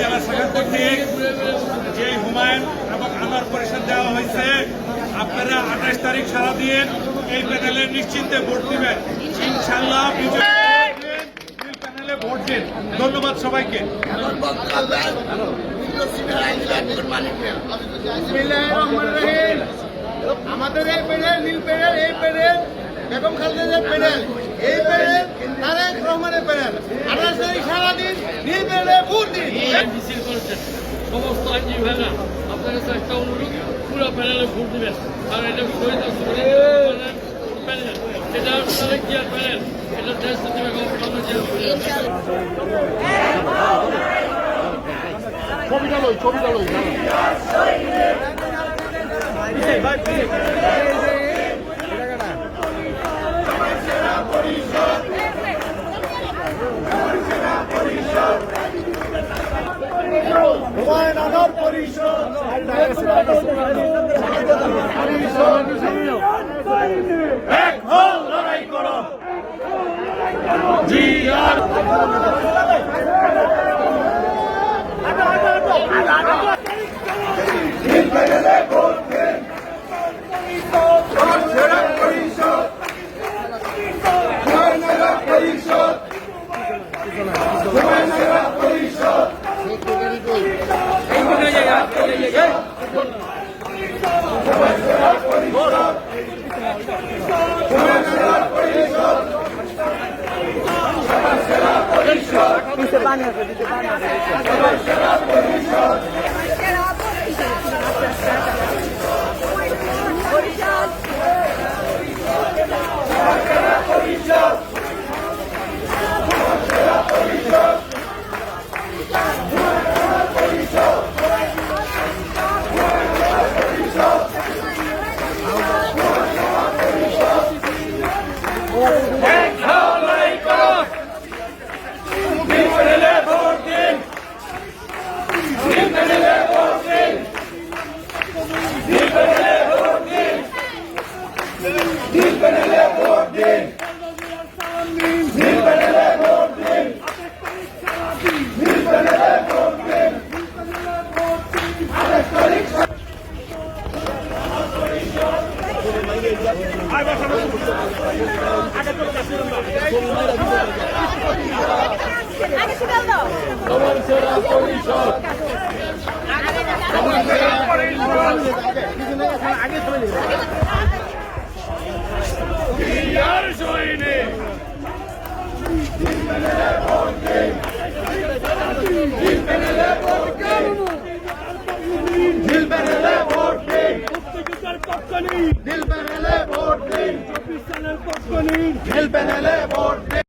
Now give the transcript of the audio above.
জেলা শাখা কর্তৃক যে হুমায়ুন এবং আমার পরিষদ দেওয়া হয়েছে, আপনারা আঠাশ তারিখ সারা দিয়ে এই প্যানেলে নিশ্চিন্তে ভোট দিবেন ইনশাল্লাহ প্যানেলে ভোট দিন ধন্যবাদ সবাইকে। আমাদের এই প্যানেল, নীল প্যানেল, এই প্যানেল, বেগম খালেদার প্যানেল, এই প্যানেল রহমানের প্যানেল আঠাশ তারিখ সারাদিন প্যানেলে ভোট দিন মিছিল করেছেন সমস্ত আইনজীবী ভাইরা আপনার কাছে একটা অনুরোধ পুরো প্যানেলে ভোট দিবেন। কারণ এটা শহীদ প্যানেল এটা তারেক জিয়ার প্যানেল এটা দেশ সচিব এবং হুমায়ুনগর জি আর প্রধান জিয়ার প্যানেল আগে সিগন্যাল দাও নীল প্যানেলে ভোট দিন নীল প্যানেলে ভোট দিন নীল প্যানেলে ভোট দিন